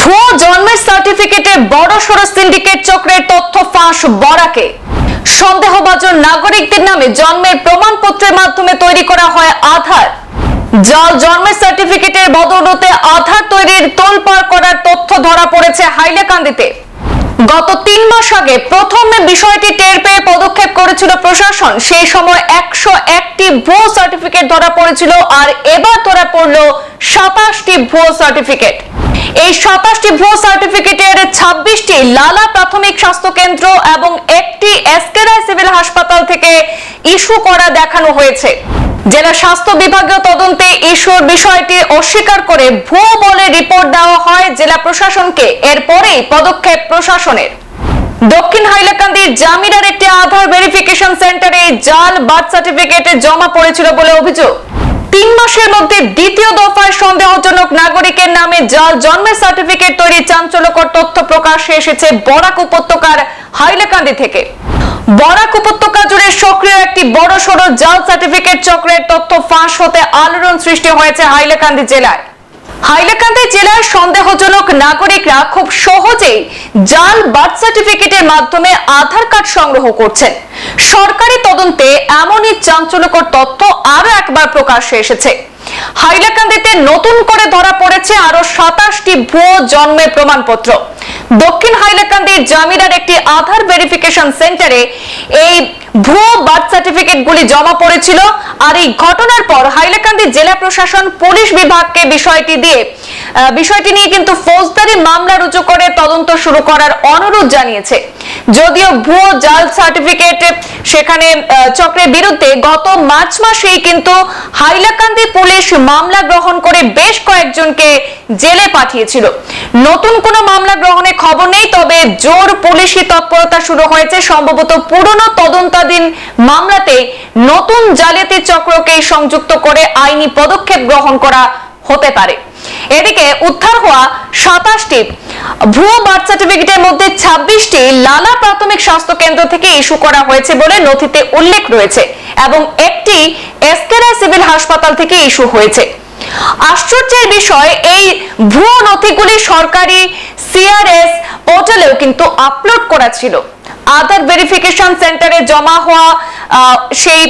ভুয়ো জন্মের সার্টিফিকেটে বড় সড়ো সিন্ডিকেট চক্রের তথ্য ফাঁস বরাকে। সন্দেহভাজন নাগরিকদের নামে জন্মের প্রমাণপত্রের মাধ্যমে তৈরি করা হয় আধার। জাল জন্মের সার্টিফিকেটের বদৌলতে আধার তৈরির তোলপাড় করার তথ্য ধরা পড়েছে হাইলাকান্দিতে। গত তিন মাস আগে প্রথম বিষয়টি টের পেয়ে পদক্ষেপ করেছিল প্রশাসন। সেই সময় একশো একটি ভুয়ো সার্টিফিকেট ধরা পড়েছিল আর এবার ধরা পড়ল সাতাশটি ভুয়ো সার্টিফিকেট। এই সাতাশটি ভুয়ো সার্টিফিকেটের ছাব্বিশটি লালা প্রাথমিক এবং একটি সিভিল হাসপাতাল থেকে ইস্যু করা দেখানো হয়েছে। জেলা স্বাস্থ্য বিভাগীয় তদন্তে ইস্যুর বিষয়টি অস্বীকার করে ভুয়ো বলে রিপোর্ট দেওয়া হয় জেলা প্রশাসনকে। এরপরেই পদক্ষেপ প্রশাসনের। দক্ষিণ হাইলাকান্দির জামিরার একটি আধার ভেরিফিকেশন সেন্টারে জাল বার্থ সার্টিফিকেট জমা পড়েছিল বলে অভিযোগ। তিন মাসের মধ্যে দ্বিতীয় দফায় সন্দেহজনক নাগরিকের নামে জাল জন্মের সার্টিফিকেট তৈরি চাঞ্চল্যকর তথ্য প্রকাশে এসেছে বরাক উপত্যকার হাইলাকান্দি থেকে। বরাক উপত্যকা জুড়ে সক্রিয় একটি বড় সড়ো জাল সার্টিফিকেট চক্রের তথ্য ফাঁস হতে আলোড়ন সৃষ্টি হয়েছে হাইলাকান্দি জেলায়। হাইলাকান্দি জেলার সন্দেহজনক নাগরিকরা খুব সহজেই জাল বার্থ সার্টিফিকেটের মাধ্যমে আধার কার্ড সংগ্রহ করছেন। সরকারি তদন্তে এমনই চাঞ্চল্যকর তথ্য আরও একবার প্রকাশ্যে এসেছে। হাইলাকান্দিতে নতুন করে ধরা পড়েছে আরও সাতাশটি ভুয়ো জন্মের প্রমাণপত্র। দক্ষিণ হাইলাকান্দির জামিরার একটি আধার ভেরিফিকেশন সেন্টারে এই ভুয়ো বার্থ সার্টিফিকেট গুলি জমা পড়েছিল। আর এই ঘটনার পর হাইলাকান্দি জেলা প্রশাসন, পুলিশ বিভাগকে বিষয়টি দিয়ে বিষয়টি নিয়ে কিন্তু ফৌজদারি মামলা রুজু করে তদন্ত শুরু করার অনুরোধ জানিয়েছে। যদিও ভুয়ো জাল সার্টিফিকেট সেখানে চক্রের বিরুদ্ধে গত মার্চ মাসেই কিন্তু হাইলাকান্দি পুলিশ মামলা গ্রহণ করে বেশ কয়েকজনকে জেলে পাঠিয়েছিল। নতুন কোনো মামলা গ্রহণের খবর নেই, তবে জোর পুলিশি তৎপরতা শুরু হয়েছে। সম্ভবত পুরনো তদন্তাধীন মামলাতে নতুন জালিয়াতি চক্রকে সংযুক্ত করে আইনি পদক্ষেপ গ্রহণ করা হতে পারে। এদিকে উদ্ধার হওয়া সাতাশটি ভুয়ো বার্থ সার্টিফিকেটের মধ্যে ছাব্বিশটি লালা প্রাথমিক স্বাস্থ্য কেন্দ্র থেকে ইস্যু করা হয়েছে বলে নথিতে উল্লেখ রয়েছে এবং একটি এসকেরা সিভিল হাসপাতাল থেকে ইস্যু হয়েছে। আশ্চর্যের বিষয়, এই ভুয়ো নথিগুলি সরকারি সিআরএস পোর্টালেও কিন্তু আপলোড করা ছিল। আধার ভেরিফিকেশন সেন্টারে জমা হওয়া সেই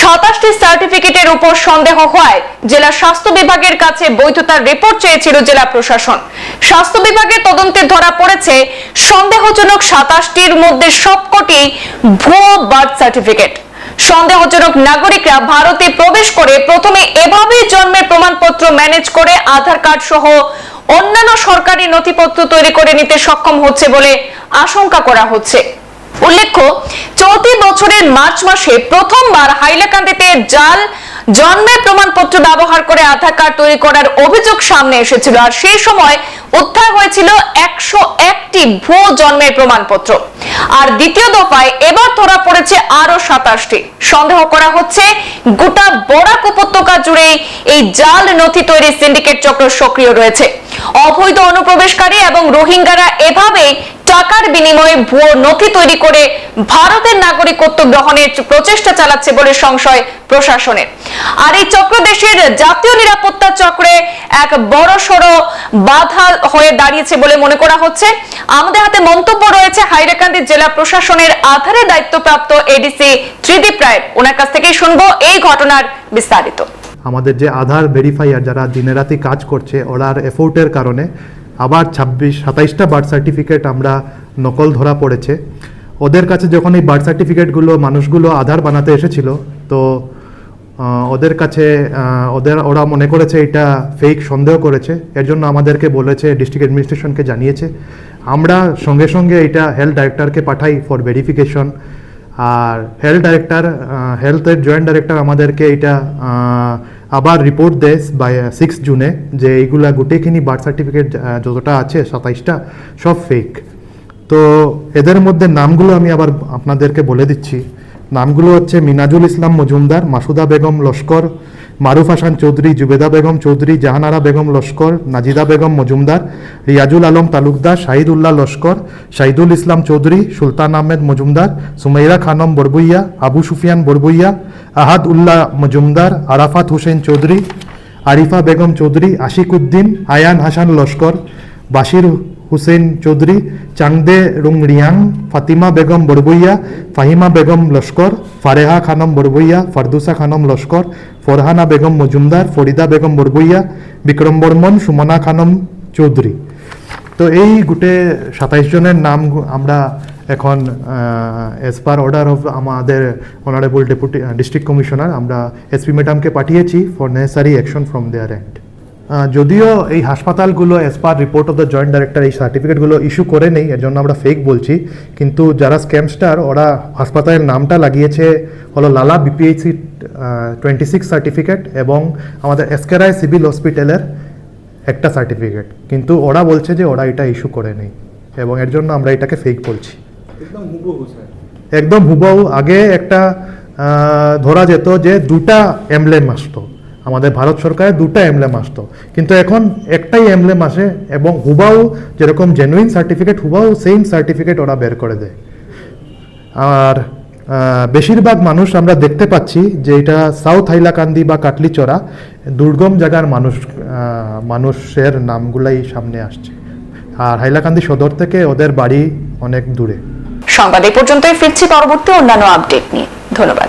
সাতাশটি সার্টিফিকেটের উপর সন্দেহ হওয়ায় জেলা স্বাস্থ্য বিভাগের কাছে বৈধতার রিপোর্ট চেয়েছিল জেলা প্রশাসন। স্বাস্থ্য বিভাগের তদন্তে ধরা পড়েছে সন্দেহজনক সাতাশটির মধ্যে সবকটি ভুয়ো বার্থ সার্টিফিকেট। সন্দেহজনক নাগরিকরা ভারতে প্রবেশ করে প্রথমে এভাবেই জন্মের প্রমাণপত্র ম্যানেজ করে আধার কার্ড সহ অন্যান্য সরকারি নথিপত্র তৈরি করে নিতে সক্ষম হচ্ছে বলে আশঙ্কা করা হচ্ছে। উল্লেখ্য, চলতি বছরের মার্চ মাসে প্রথমবার হাইলাকান্দিতে জাল জন্মের প্রমাণপত্র ব্যবহার করে আধার কার্ড তৈরি করার অভিযোগ সামনে এসেছিল। আর সেই সময় উদ্ধার হয়েছিল একশো একটি ভুয়ো জন্মের প্রমাণপত্র। আর দ্বিতীয় দফায় এবার ধরা পড়েছে আরও সাতাশটি। সন্দেহ করা হচ্ছে গোটা বরাক উপত্যকা জুড়ে এই জাল নথি তৈরি সিন্ডিকেট চক্র সক্রিয় রয়েছে। অবৈধ অনুপ্রবেশকারী এবং রোহিঙ্গারা এভাবে টাকার বিনিময়ে ভুয়ো নথি তৈরি করে ভারতের নাগরিকত্ব গ্রহণের প্রচেষ্টা চালাচ্ছে বলে সংশয় প্রশাসনের। আর এই চক্র দেশের জাতীয় নিরাপত্তা চক্রে এক বড় সড়ো বাধা হয়ে দাঁড়িয়েছে বলে মনে করা হচ্ছে। আমাদের হাতে মন্তব্য রয়েছে হাইরাকান্দি জেলা প্রশাসনের আধারে দায়িত্বপ্রাপ্ত এডিসি ত্রিদীপ রায়। ওনার কাছ থেকেই শুনব এই ঘটনার বিস্তারিত। আমাদের যে আধার ভেরিফাইয়ার যারা দিনেরাতি কাজ করছে ওরার এফোর্টের কারণে আবার ছাব্বিশ, সাতাইশটা বার্থ সার্টিফিকেট আমরা নকল ধরা পড়েছে। ওদের কাছে যখন এই বার্থ সার্টিফিকেটগুলো মানুষগুলো আধার বানাতে এসেছিল, তো ওদের কাছে ওদের, ওরা মনে করেছে এটা ফেক সন্দেহ করেছে। এর জন্য আমাদেরকে বলেছে ডিস্ট্রিক্ট অ্যাডমিনিস্ট্রেশনকে জানিয়েছে। আমরা সঙ্গে সঙ্গে এটা হেলথ ডাইরেক্টরকে পাঠাই ফর ভেরিফিকেশন আর হেলথ ডাইরেক্টর হেলথের জয়েন্ট ডাইরেক্টর আমাদেরকে এটা আবার রিপোর্ট দেয় বাই সিক্স জুনে যে এইগুলা গোটেখিনি বার্থ সার্টিফিকেট যতটা আছে সাতাইশটা, সব ফেক তো এদের মধ্যে নামগুলো আমি আবার আপনাদেরকে বলে দিচ্ছি। নামগুলো হচ্ছে মিনাজুল ইসলাম মজুমদার, মাসুদা বেগম লস্কর মারুফ হাসান চৌধুরী, জুবেদা বেগম চৌধুরী, জাহানারা বেগম লস্কর, নাজিদা বেগম মজুমদার, রিয়াজুল আলম তালুকদার, শাহিদুল্লাহ লস্কর, শাহিদুল ইসলাম চৌধুরী, সুলতান আহমেদ মজুমদার, সুমাইরা খানম বরবইয়া, আবু সুফিয়ান বরবইয়া, আহাদ উল্লাহ মজুমদার, আরাফাত হোসেন চৌধুরী, আরিফা বেগম চৌধুরী, আশিক উদ্দিন, আয়ান হাসান লস্কর, বাশির হুসেন চৌধুরী, চাংদে রুং রিয়াং ফাতিমা বেগম বড়বইয়া ফাহিমা বেগম লস্কর, ফারেহা খানম বড়বইয়া ফারদুসা খানম লস্কর ফরহানা বেগম মজুমদার, ফরিদা বেগম বড়বইয়া বিক্রম বর্মন, সুমনা খানম চৌধুরী। তো এই গোটে সাতাইশ জনের নাম আমরা এখন এজ পার অর্ডার অফ আমাদের অনারেবল ডেপুটি ডিস্ট্রিক্ট কমিশনার আমরা এসপি ম্যাডামকে পাঠিয়েছি for necessary action from their end যদিও এই হাসপাতালগুলো as per report of the joint director এই সার্টিফিকেটগুলো ইস্যু করে নেই, এর জন্য আমরা ফেক বলছি, কিন্তু যারা স্ক্যামস্টার ওরা হাসপাতালের নামটা লাগিয়েছে হলো লালা বিপিএইচসি টোয়েন্টি সিক্স সার্টিফিকেট এবং আমাদের এসকেরাই সিভিল হসপিটালের একটা সার্টিফিকেট কিন্তু ওরা বলছে যে ওরা এটা ইস্যু করে নেই এবং এর জন্য আমরা এটাকে ফেক বলছি। একদম হুবহু আগে একটা ধরা যেত যে দুটা এমলেম আসতো। আমাদের ভারত সরকারের দুটা এমলেম আসতো। কিন্তু এখন একটাই এমব্লেম আসে এবং হুবাহু যেরকম জেনুইন সার্টিফিকেট হুবাহু সেম সার্টিফিকেট ওরা বের করে দেয়। আর বেশিরভাগ মানুষ আমরা দেখতে পাচ্ছি যে এটা সাউথ হাইলাকান্দি বা কাটলিচড়া, দুর্গম জায়গার মানুষ মানুষের নামগুলাই সামনে আসছে। আর হাইলাকান্দি সদর থেকে ওদের বাড়ি অনেক দূরে। সংবাদ এ পর্যন্তই ফিরছি পরবর্তী অন্যান্য আপডেট নিয়ে। ধন্যবাদ।